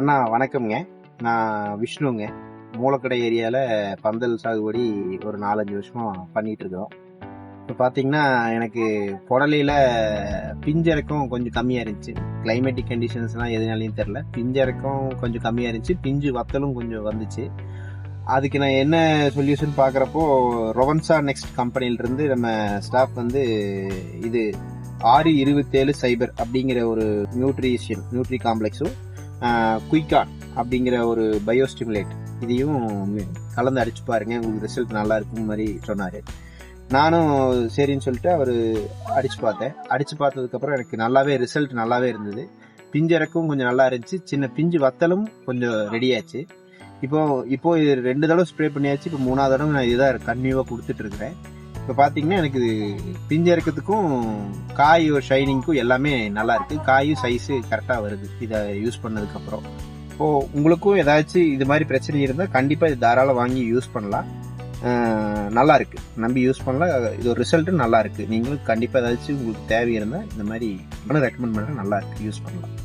அண்ணா வணக்கம்ங்க. நான் விஷ்ணுங்க. மூலக்கடை ஏரியாவில் பந்தல் சாகுபடி ஒரு நாலஞ்சு வருஷமாக பண்ணிகிட்ருக்கோம் இருக்கோம் இப்போ பார்த்தீங்கன்னா எனக்கு புடலையில் பிஞ்சிறக்கம் கொஞ்சம் கம்மியாக இருந்துச்சு. கிளைமேட்டிக் கண்டிஷன்ஸ்லாம் எதுனாலையும் தெரில. பிஞ்சிறக்கம் கொஞ்சம் கம்மியாக இருந்துச்சு. பிஞ்சு வத்தலும் கொஞ்சம் வந்துச்சு. அதுக்கு நான் என்ன சொல்யூஷன் பார்க்குறப்போ ரொவன்சா நெக்ஸ்ட் கம்பெனிலிருந்து நம்ம ஸ்டாஃப் வந்து இது ஆறு இருபத்தேழு சைபர் அப்படிங்கிற ஒரு நியூட்ரிஷியன் நியூட்ரி காம்ப்ளெக்ஸும் குயிக்கான் அப்படிங்கிற ஒரு பயோஸ்டிமுலேட் இதையும் கலந்து அடிச்சு பாருங்க. உங்களுக்கு ரிசல்ட் நல்லா இருக்கும் மாதிரி சொன்னார். நானும் சரின்னு சொல்லிட்டு அவர் அடிச்சு பார்த்தேன். அடிச்சு பார்த்ததுக்கப்புறம் எனக்கு நல்லாவே ரிசல்ட் நல்லாவே இருந்தது. பிஞ்சறக்கும் கொஞ்சம் நல்லா இருந்துச்சு. சின்ன பிஞ்சு வத்தலும் கொஞ்சம் ரெடியாச்சு இப்போ இப்போ இது ரெண்டு தடவை ஸ்ப்ரே பண்ணியாச்சு. இப்போ மூணாவது தடவை நான் இதுதான் கன்டினியூவாக கொடுத்துட்டு இருக்கிறேன். இப்போ பார்த்தீங்கன்னா எனக்கு பிஞ்சு இறக்கத்துக்கும் காய் ஷைனிங்க்கும் எல்லாமே நல்லா இருக்குது காயும் சைஸு கரெக்டாக வருது. இதை யூஸ் பண்ணதுக்கப்புறம் இப்போது உங்களுக்கும் ஏதாச்சும் இது மாதிரி பிரச்சனை இருந்தால் கண்டிப்பாக இது தாராளம் வாங்கி யூஸ் பண்ணலாம். நல்லா இருக்கு. நம்பி யூஸ் பண்ணலாம். இது ஒரு ரிசல்ட்டும் நல்லா இருக்கு. நீங்களும் கண்டிப்பாக ஏதாச்சும் உங்களுக்கு தேவை இருந்தால் இந்த மாதிரி ரெக்கமெண்ட் பண்ணால் நல்லா இருக்கு. யூஸ் பண்ணலாம்.